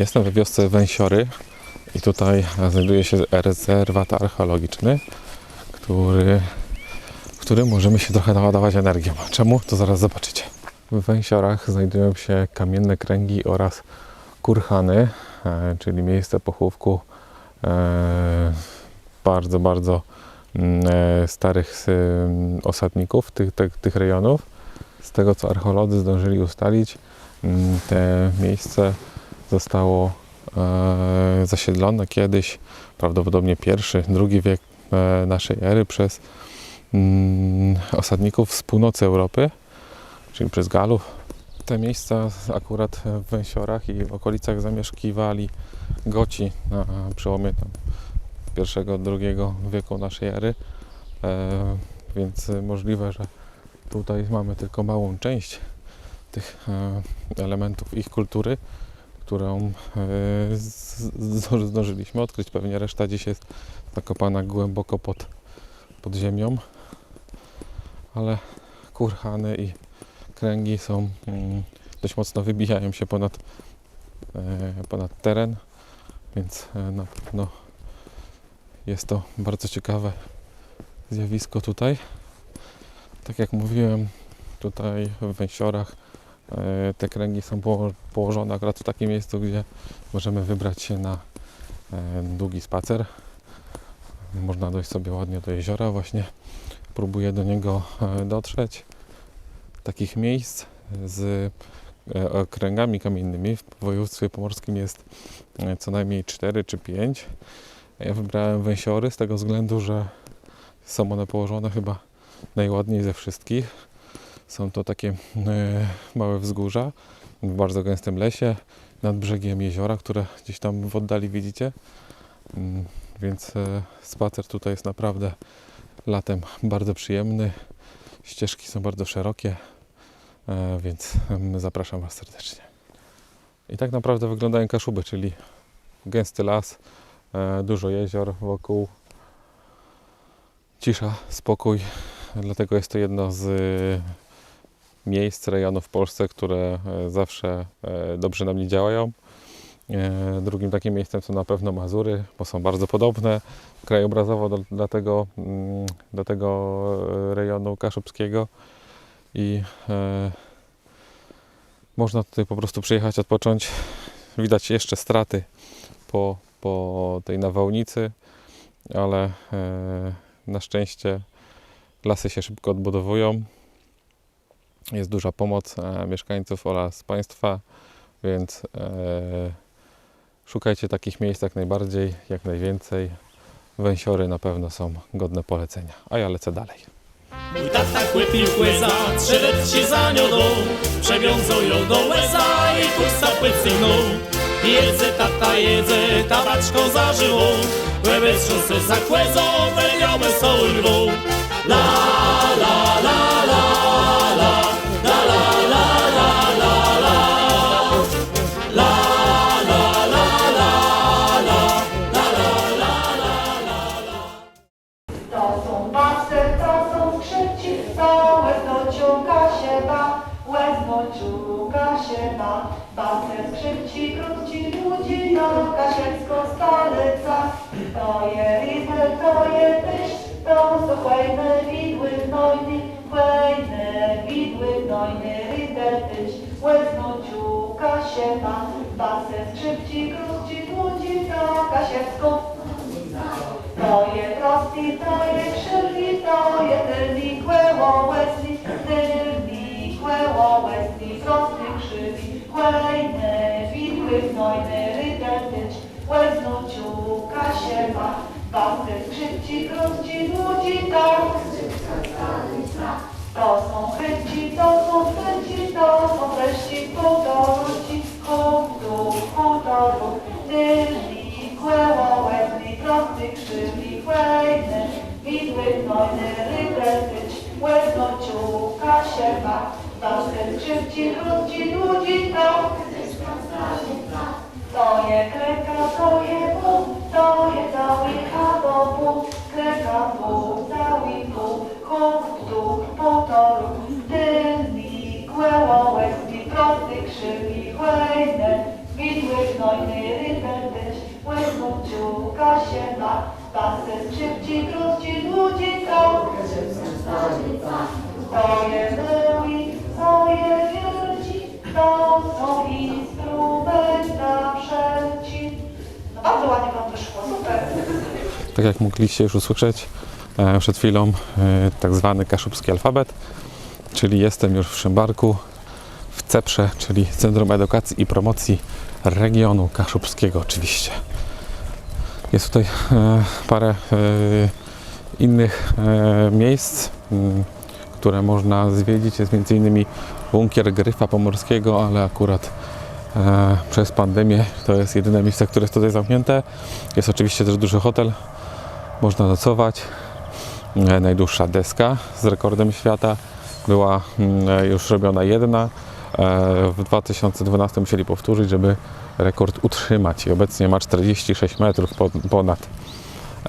Jestem we wiosce Węsiory i tutaj znajduje się rezerwat archeologiczny, który, w którym możemy się trochę naładować energią. Czemu? To zaraz zobaczycie. W Węsiorach znajdują się kamienne kręgi oraz kurhany, e, czyli miejsce pochówku e, bardzo, bardzo mm, e, starych mm, osadników tych, tych, tych rejonów. Z tego co archeolodzy zdążyli ustalić, mm, te miejsce zostało e, zasiedlone kiedyś, prawdopodobnie pierwszy, drugi wiek e, naszej ery przez mm, osadników z północy Europy, czyli przez Galów. Te miejsca akurat w Węsiorach i w okolicach zamieszkiwali Goci na przełomie tam pierwszego, drugiego wieku naszej ery, e, więc możliwe, że tutaj mamy tylko małą część tych e, elementów ich kultury, którą e, zdążyliśmy odkryć. Pewnie reszta dziś jest zakopana głęboko pod, pod ziemią, ale kurhany i kręgi są mm, dość mocno wybijają się ponad, e, ponad teren, więc e, na pewno jest to bardzo ciekawe zjawisko tutaj. Tak jak mówiłem, tutaj w Węsiorach te kręgi są poło- położone akurat w takim miejscu, gdzie możemy wybrać się na e, długi spacer. Można dojść sobie ładnie do jeziora. Właśnie próbuję do niego e, dotrzeć. Takich miejsc z e, kręgami kamiennymi w województwie pomorskim jest e, co najmniej 4 czy 5. Ja wybrałem Węsiory z tego względu, że są one położone chyba najładniej ze wszystkich. Są to takie e, małe wzgórza w bardzo gęstym lesie nad brzegiem jeziora, które gdzieś tam w oddali widzicie. Mm, Więc e, spacer tutaj jest naprawdę latem bardzo przyjemny. Ścieżki są bardzo szerokie, e, więc zapraszam Was serdecznie. I tak naprawdę wyglądają Kaszuby, czyli gęsty las, dużo jezior wokół, cisza, spokój. Dlatego jest to jedno z miejsc, rejonów w Polsce, które e, zawsze e, dobrze nam nie działają. E, Drugim takim miejscem są na pewno Mazury, bo są bardzo podobne krajobrazowo do, do, tego, mm, do tego rejonu kaszubskiego i e, można tutaj po prostu przyjechać, odpocząć. Widać jeszcze straty po, po tej nawałnicy, ale e, na szczęście lasy się szybko odbudowują. Jest duża pomoc e, mieszkańców oraz państwa, więc e, szukajcie takich miejsc jak najbardziej, jak najwięcej. Węsiory na pewno są godne polecenia. A ja lecę dalej. Mój tata chłypił łeza, trzewet się za nią dął, przewiązał ją do łeza i pusta płycynął. Jedze tata jedze, tabaczką zażyło, łebę trząsę za kłezą, węgiome chłejne widły gnojny, chłejne widły gnojny, ridel tyś. Łezno ciąga się ma, basy, skrzypci, krótci, ludzi, no kasiecko to je prosty, to je krzywi, to je tylni kłeło łezli, tylni kłeło łezli, prosty krzywi, chłejne, basy skrzydci, krótci, ludzi, to to są chęci, to są chęci, to są treści półtoruci, chłoptu, półtoru, tylni, kłeło, łezli, prosty, krzywi, chłejny, widły, gnojny, rydel, tyć, łezno, ciuka się ma, basy skrzydci, krótci, ludzi, to to je kreka, to je Tak jak mogliście już usłyszeć e, przed chwilą, e, tak zwany kaszubski alfabet, czyli jestem już w Szymbarku, w CEPRze, czyli Centrum Edukacji i Promocji Regionu Kaszubskiego oczywiście. Jest tutaj e, parę innych miejsc, które można zwiedzić. Jest m.in. bunkier Gryfa Pomorskiego, ale akurat przez pandemię to jest jedyne miejsce, które jest tutaj zamknięte. Jest oczywiście też duży hotel, można nocować. E, Najdłuższa deska z rekordem świata była mm, już robiona jedna. E, W 2012 musieli powtórzyć, żeby rekord utrzymać i obecnie ma 46 metrów po- ponad.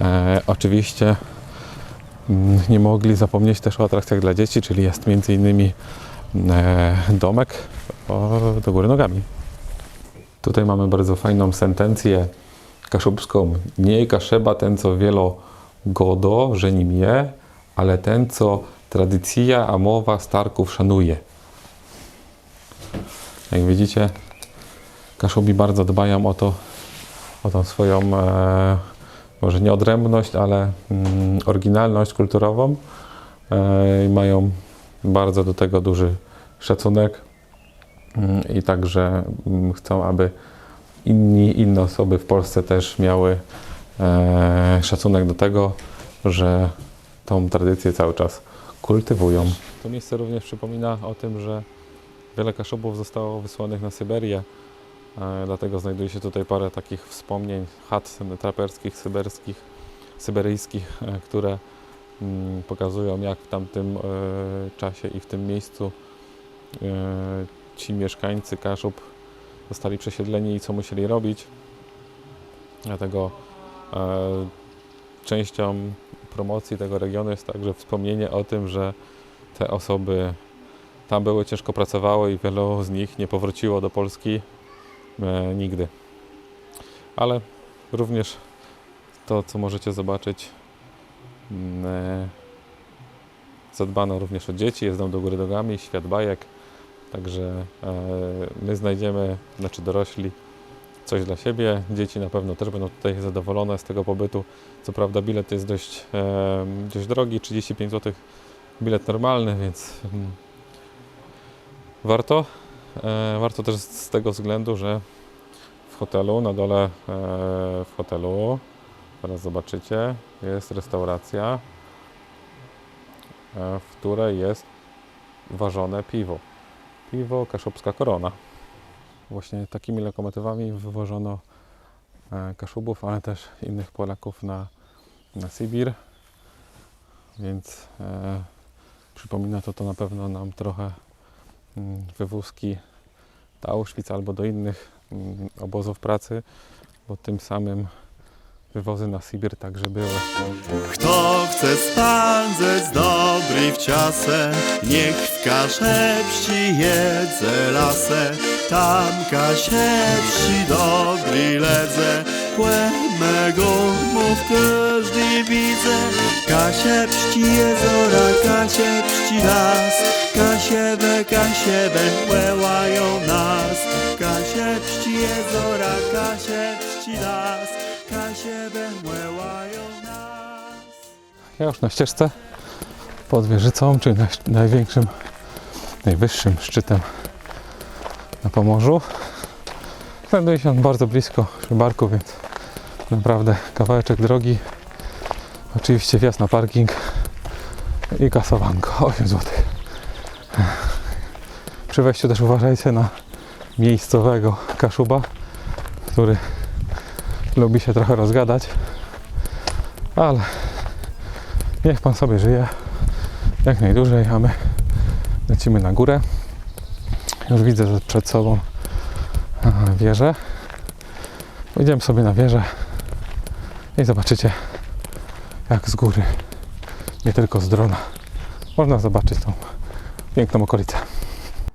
E, Oczywiście mm, nie mogli zapomnieć też o atrakcjach dla dzieci, czyli jest m.in. e, domek do góry nogami. Tutaj mamy bardzo fajną sentencję kaszubską. Nie kaszeba ten, co wielo godo, że nim je, ale ten, co tradycja, a mowa starków szanuje. Jak widzicie, Kaszubi bardzo dbają o to, o tą swoją, e, może nie odrębność, ale mm, oryginalność kulturową. E, mają bardzo do tego duży szacunek Mm, i także mm, chcą, aby inni, inne osoby w Polsce też miały e, szacunek do tego, że tą tradycję cały czas kultywują. To miejsce również przypomina o tym, że wiele kaszubów zostało wysłanych na Syberię, e, dlatego znajduje się tutaj parę takich wspomnień, chat traperskich, syberskich, syberyjskich, e, które mm, pokazują jak w tamtym e, czasie i w tym miejscu e, ci mieszkańcy Kaszub zostali przesiedleni i co musieli robić. Dlatego e, częścią promocji tego regionu jest także wspomnienie o tym, że te osoby tam były, ciężko pracowały i wielu z nich nie powróciło do Polski e, nigdy. Ale również to, co możecie zobaczyć, mm, e, zadbano również o dzieci, jest dom do góry nogami, świat bajek. Także e, my znajdziemy, znaczy dorośli, coś dla siebie. Dzieci na pewno też będą tutaj zadowolone z tego pobytu. Co prawda bilet jest dość, e, dość drogi, 35 zł bilet normalny, więc mm, warto. E, warto też z tego względu, że w hotelu, na dole w hotelu, teraz zobaczycie, jest restauracja, w której jest ważone piwo piwo Kaszubska Korona. Właśnie takimi lokomotywami wywożono e, Kaszubów, ale też innych Polaków na, na Sybir. Więc e, przypomina to to na pewno nam trochę mm, wywózki do Auschwitz albo do innych mm, obozów pracy, bo tym samym wywozy na Sybir także były. Kto chce spędzać dobry w ciasę, niech w kaszepści jedze lasę. Tam kaszepści dobry ledze, płemego mów każdy widzę. Kaszepści jezora, kaszepści las, kasiebę, kasiebę, łełają nas. Kaszepści jezora, kaszepści las, nas. Ja już na ścieżce pod wieżycą, czyli naj, największym, najwyższym szczytem na Pomorzu. Znajduje się on bardzo blisko Szybarku, więc naprawdę kawałeczek drogi. Oczywiście wjazd na parking i kasowanko 8 zł. Przy wejściu też uważajcie na miejscowego kaszuba, który lubi się trochę rozgadać, ale Niech pan sobie żyje jak najdłużej, a my lecimy na górę. Już widzę że przed sobą wieżę. Idziemy sobie na wieżę i zobaczycie jak z góry, nie tylko z drona, można zobaczyć tą piękną okolicę.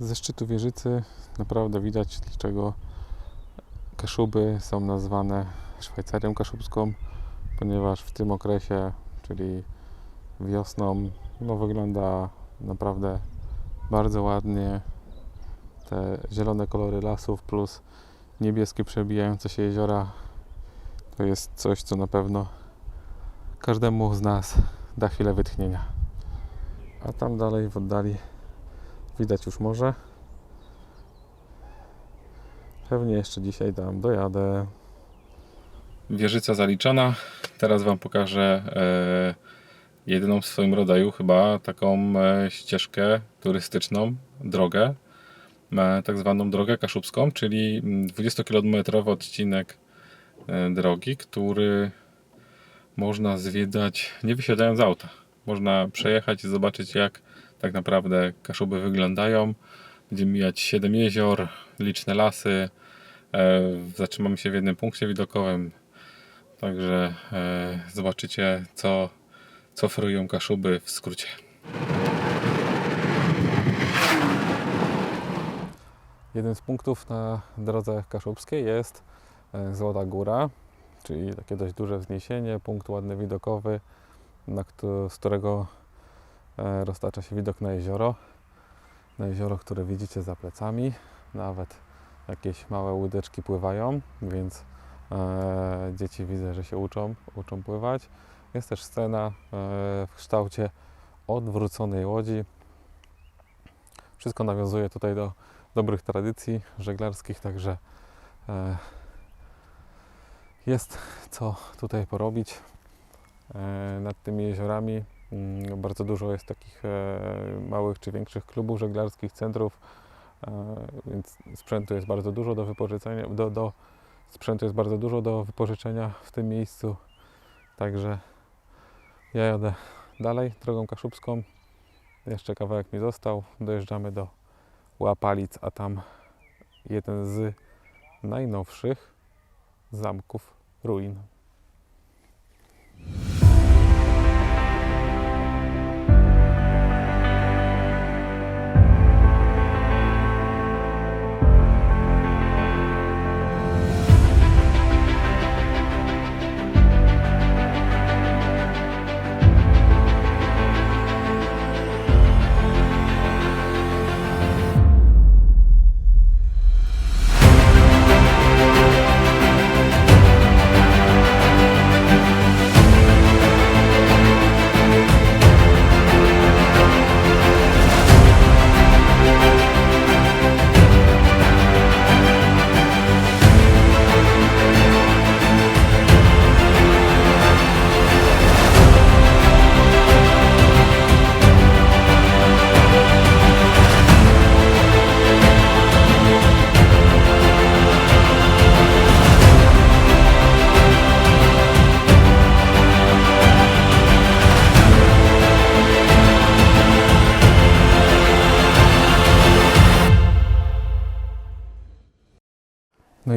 Ze szczytu wieżycy naprawdę widać, dlaczego Kaszuby są nazwane Szwajcarią Kaszubską, ponieważ w tym okresie, czyli wiosną, no wygląda Naprawdę bardzo ładnie. Te zielone kolory lasów plus niebieskie przebijające się jeziora to jest coś, co na pewno każdemu z nas da chwilę wytchnienia. A tam dalej w oddali widać już morze. Pewnie jeszcze dzisiaj tam dojadę. Wieżyca zaliczona. Teraz Wam pokażę e, jedyną w swoim rodzaju chyba taką e, ścieżkę turystyczną, drogę, e, tak zwaną drogę kaszubską, czyli mm, 20-kilometrowy odcinek e, drogi, który można zwiedzać nie wysiadając z auta. Można przejechać i zobaczyć jak tak naprawdę Kaszuby wyglądają. Będziemy mijać 7 jezior, liczne lasy. E, zatrzymamy się w jednym punkcie widokowym. Także e, zobaczycie co, co oferują Kaszuby w skrócie. Jeden z punktów na drodze kaszubskiej jest e, Złota Góra, czyli takie dość duże wzniesienie, punkt ładny widokowy, z którego roztacza się widok na jezioro. Na jezioro, które widzicie za plecami. Nawet jakieś małe łódeczki pływają, więc e, dzieci widzę, że się uczą, uczą pływać. Jest też scena e, w kształcie odwróconej łodzi. Wszystko nawiązuje tutaj do dobrych tradycji żeglarskich, także e, jest co tutaj porobić e, nad tymi jeziorami. Mm, Bardzo dużo jest takich e, małych czy większych klubów żeglarskich, centrów, więc sprzętu jest bardzo dużo do wypożyczenia, do, do sprzętu jest bardzo dużo do wypożyczenia w tym miejscu. Także ja jadę dalej drogą kaszubską. Jeszcze kawałek mi został. Dojeżdżamy do Łapalic, a tam jeden z najnowszych zamków ruin.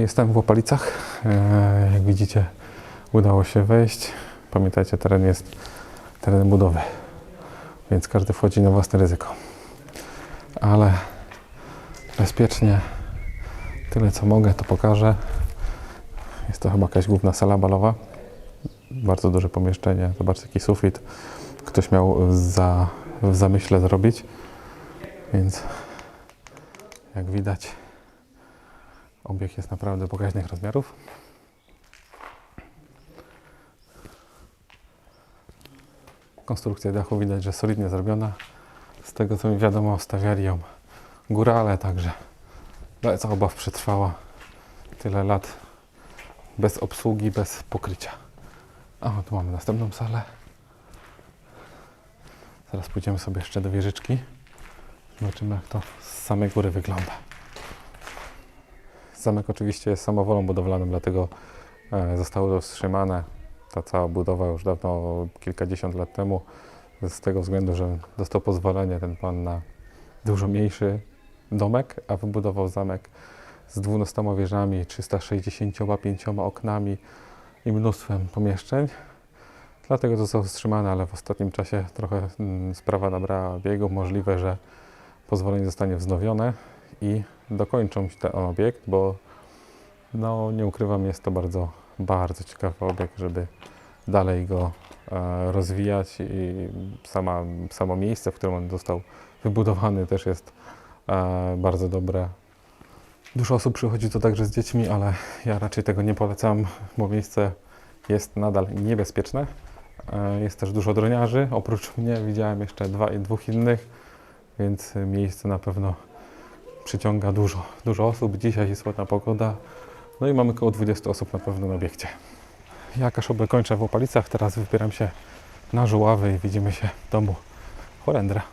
Jestem w Łopalicach. E, Jak widzicie, udało się wejść. Pamiętajcie, teren jest terenem budowy, więc każdy wchodzi na własne ryzyko. Ale bezpiecznie, tyle co mogę, to pokażę. Jest to chyba jakaś główna sala balowa. Bardzo duże pomieszczenie. Zobaczcie, jaki sufit ktoś miał za, w zamyśle zrobić. Więc jak widać, Obieg jest naprawdę pokaźnych rozmiarów. Konstrukcja dachu widać, że solidnie zrobiona. Z tego co mi wiadomo, stawiali ją górale, także dalece obaw przetrwała tyle lat bez obsługi, bez pokrycia. A tu mamy następną salę. Zaraz pójdziemy sobie jeszcze do wieżyczki. Zobaczymy jak to z samej góry wygląda. Zamek oczywiście jest samowolą budowlaną, dlatego e, zostało wstrzymane. Ta cała budowa już dawno, kilkadziesiąt lat temu, z tego względu, że dostał pozwolenie ten pan na dużo mniejszy domek, a wybudował zamek z 12 wieżami, 365 oknami i mnóstwem pomieszczeń. Dlatego został wstrzymany, ale w ostatnim czasie trochę mm, sprawa nabrała biegu. Możliwe, że pozwolenie zostanie wznowione i dokończą ten obiekt, bo no nie ukrywam, jest to bardzo, bardzo ciekawy obiekt, żeby dalej go e, rozwijać i sama, samo miejsce, w którym on został wybudowany też jest e, bardzo dobre. Dużo osób przychodzi tu także z dziećmi, ale ja raczej tego nie polecam, bo miejsce jest nadal niebezpieczne. E, Jest też dużo droniarzy. Oprócz mnie widziałem jeszcze dwa, dwóch innych, więc miejsce na pewno przyciąga dużo, dużo osób. Dzisiaj jest ładna pogoda. No i mamy około 20 osób na pewno na obiekcie. Ja kaszobę kończę w Opalicach, teraz wybieram się na Żuławy i widzimy się w domu Holendra.